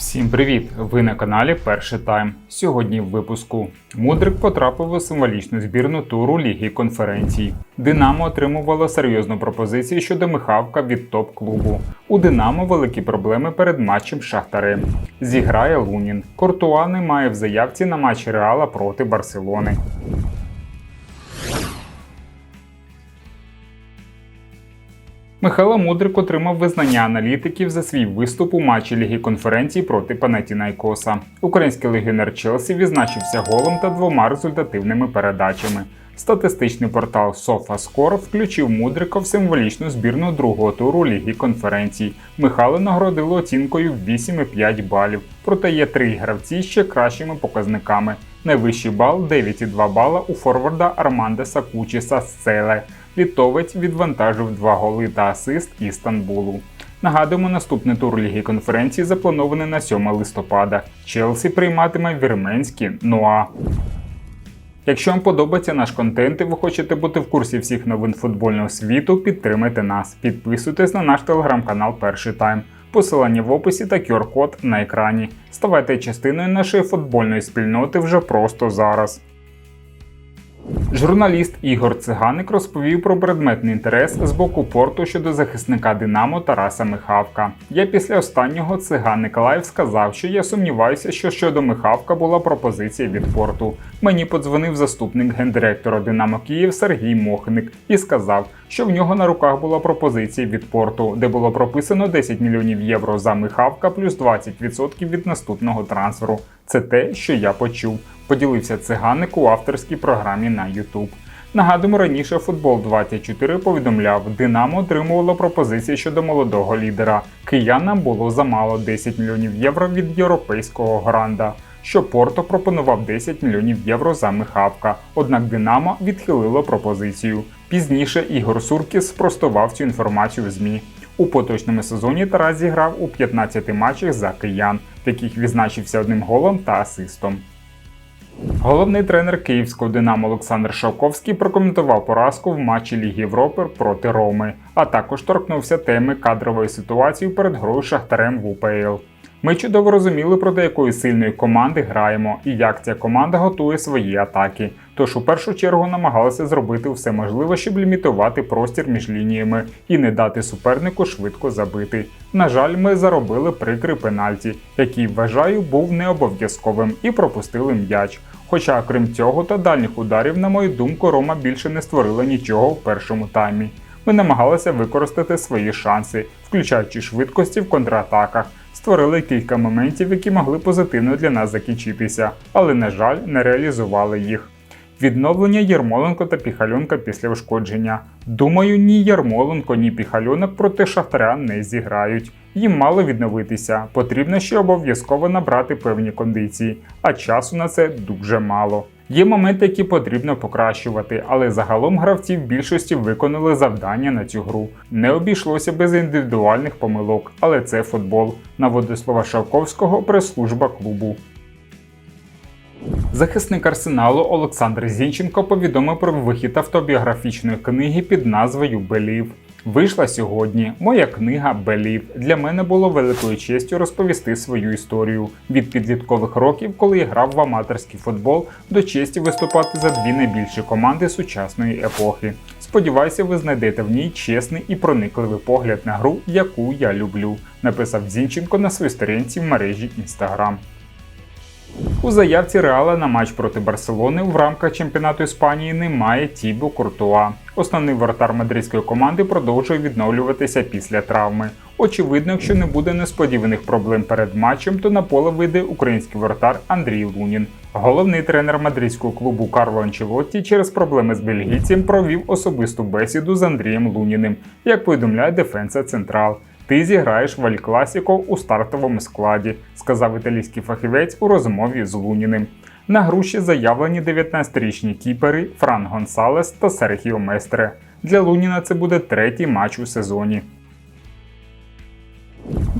Всім привіт! Ви на каналі Перший Тайм. Сьогодні в випуску Мудрик потрапив у символічну збірну туру Ліги конференцій. Динамо отримувало серйозну пропозицію щодо Михавка від топ-клубу. У Динамо великі проблеми перед матчем з Шахтарем. Зіграє Лунін. Кортуа не має в заявці на матч Реала проти Барселони. Михайло Мудрик отримав визнання аналітиків за свій виступ у матчі Ліги конференцій проти Панатінайкоса. Український легіонер Челсі відзначився голом та двома результативними передачами. Статистичний портал SofaScore включив Мудрика в символічну збірну другого туру Ліги конференцій. Михайло нагородило оцінкою 8,5 балів. Проте є три гравці ще кращими показниками. Найвищий бал 9,2 бала у форварда Армандеса Кучіса з Целе. Літовець відвантажив два голи та асист Істанбулу. Нагадуємо, наступний тур Ліги конференції запланований на 7 листопада. Челсі прийматиме вірменський Нуа. Якщо вам подобається наш контент і ви хочете бути в курсі всіх новин футбольного світу, підтримайте нас. Підписуйтесь на наш телеграм-канал Перший Тайм. Посилання в описі та QR-код на екрані. Ставайте частиною нашої футбольної спільноти вже просто зараз. Журналіст Ігор Циганик розповів про предметний інтерес з боку порту щодо захисника Динамо Тараса Михавка. Я після останнього циганик Лайв сказав, що я сумніваюся, що щодо Михавка була пропозиція від порту. Мені подзвонив заступник гендиректора Динамо Київ Сергій Мохник і сказав, що в нього на руках була пропозиція від порту, де було прописано 10 мільйонів євро за Михавка плюс 20% від наступного трансферу. Це те, що я почув. Поділився циганик у авторській програмі на YouTube. Нагадуємо, раніше футбол 24 повідомляв, Динамо отримувало пропозиції щодо молодого лідера. Киянам було замало 10 мільйонів євро від європейського гранда. Що Порто пропонував 10 мільйонів євро за Михавка, однак Динамо відхилило пропозицію. Пізніше Ігор Суркіс спростував цю інформацію в ЗМІ. У поточному сезоні Тарас зіграв у 15 матчах за киян, в яких відзначився одним голом та асистом. Головний тренер київського Динамо Олександр Шавковський прокоментував поразку в матчі Ліги Європи проти Роми, а також торкнувся теми кадрової ситуації перед грою Шахтарем в УПЛ. Ми чудово розуміли, проти якої сильної команди граємо і як ця команда готує свої атаки. Тож у першу чергу намагалися зробити все можливе, щоб лімітувати простір між лініями і не дати супернику швидко забити. На жаль, ми заробили прикрий пенальті, який вважаю був необов'язковим і пропустили м'яч. Хоча, крім цього та дальніх ударів, на мою думку, Рома більше не створила нічого в першому таймі. Ми намагалися використати свої шанси, включаючи швидкості в контратаках. Створили кілька моментів, які могли позитивно для нас закінчитися, але, на жаль, не реалізували їх. Відновлення Ярмоленко та Піхальонка після ушкодження. Думаю, ні Ярмоленко, ні Піхальонок проти Шахтаря не зіграють. Їм мало відновитися. Потрібно ще обов'язково набрати певні кондиції, а часу на це дуже мало. Є моменти, які потрібно покращувати, але загалом гравці в більшості виконали завдання на цю гру. Не обійшлося без індивідуальних помилок, але це футбол. Наводить слова Шавковського прес-служба клубу. Захисник арсеналу Олександр Зінченко повідомив про вихід автобіографічної книги під назвою Белів. Вийшла сьогодні моя книга Белів. Для мене було великою честю розповісти свою історію від підліткових років, коли я грав в аматорський футбол, до честі виступати за дві найбільші команди сучасної епохи. Сподіваюся, ви знайдете в ній чесний і проникливий погляд на гру, яку я люблю, написав Зінченко на своїй сторінці в мережі Instagram. У заявці Реала на матч проти Барселони в рамках чемпіонату Іспанії немає Тібо Куртуа. Основний вратар мадридської команди продовжує відновлюватися після травми. Очевидно, якщо не буде несподіваних проблем перед матчем, то на поле вийде український вратар Андрій Лунін. Головний тренер мадридського клубу Карло Анчелотті через проблеми з бельгійцем провів особисту бесіду з Андрієм Луніним, як повідомляє Дефенса Централ. Ти зіграєш в Аль-Класіко у стартовому складі, сказав італійський фахівець у розмові з Луніним. На груші заявлені 19-річні кіпери Фран Гонсалес та Серхіо Местре. Для Луніна це буде третій матч у сезоні.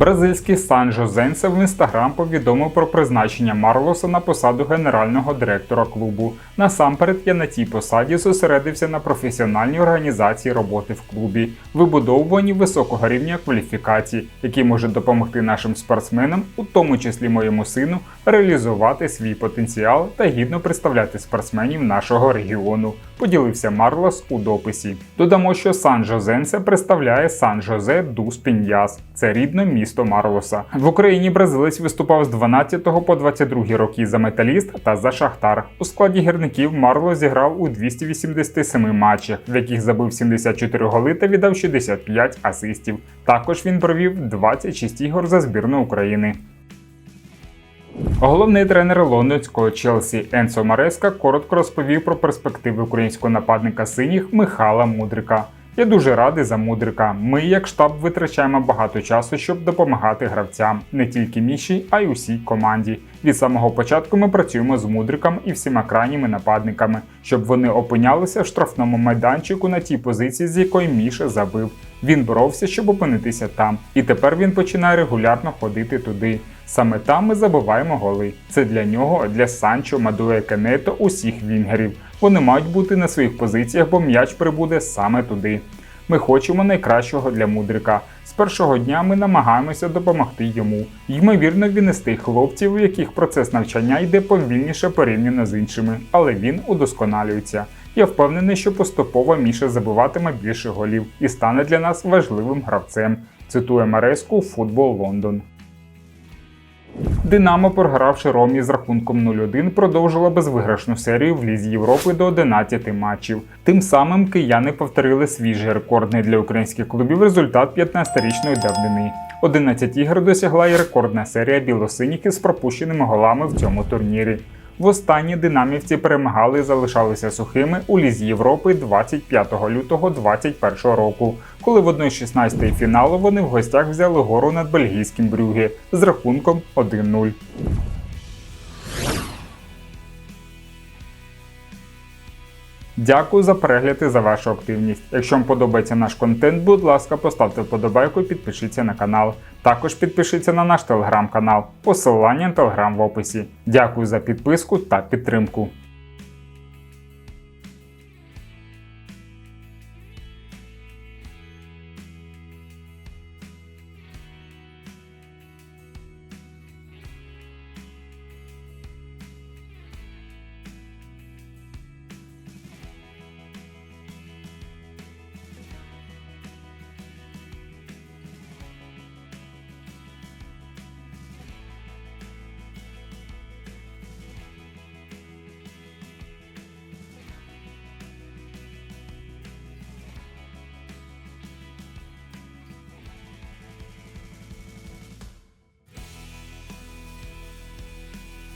Бразильський Сан Жозенсе в інстаграм повідомив про призначення Марлоса на посаду генерального директора клубу. Насамперед я на цій посаді зосередився на професіональній організації роботи в клубі, вибудовуванні високого рівня кваліфікації, який може допомогти нашим спортсменам, у тому числі моєму сину, реалізувати свій потенціал та гідно представляти спортсменів нашого регіону. Поділився Марлос у дописі. Додамо, що Сан Жозенсе представляє Сан Жозе Дус Піньяс. Це рідне місто Марлоса. В Україні бразилець виступав з 12 по 22 роки за металіст та за Шахтар. У складі гірників Марлос зіграв у 287 матчах, в яких забив 74 голи та віддав 65 асистів. Також він провів 26 ігор за збірну України. Головний тренер лондонського Челсі Енсо Мареска коротко розповів про перспективи українського нападника синіх Михайла Мудрика. Я дуже радий за Мудрика. Ми, як штаб, витрачаємо багато часу, щоб допомагати гравцям, не тільки Міші, а й усій команді. Від самого початку ми працюємо з Мудриком і всіма крайніми нападниками, щоб вони опинялися в штрафному майданчику на тій позиції, з якої Міша забив. Він боровся, щоб опинитися там, і тепер він починає регулярно ходити туди. Саме там ми забуваємо голи. Це для нього, для Санчо, Мадуе Кенето, усіх вінгерів. Вони мають бути на своїх позиціях, бо м'яч прибуде саме туди. Ми хочемо найкращого для мудрика. З першого дня ми намагаємося допомогти йому. Ймовірно, він із тих хлопців, у яких процес навчання йде повільніше порівняно з іншими, але він удосконалюється. Я впевнений, що поступово Міша забиватиме більше голів і стане для нас важливим гравцем. Цитує Мареску Футбол Лондон. Динамо, програвши Ромі з рахунком 0-1, продовжила безвиграшну серію в Лізі Європи до 11 матчів. Тим самим кияни повторили свіжий рекордний для українських клубів результат 15-річної давнини. 11 ігор досягла і рекордна серія білосиніх із пропущеними голами в цьому турнірі. Востаннє динамівці перемагали і залишалися сухими у Лізі Європи 25 лютого 2021 року, коли в 1-16 фіналу вони в гостях взяли гору над бельгійським брюгі з рахунком 1-0. Дякую за перегляд і за вашу активність. Якщо вам подобається наш контент, будь ласка, поставте вподобайку і підпишіться на канал. Також підпишіться на наш телеграм-канал. Посилання на телеграм в описі. Дякую за підписку та підтримку.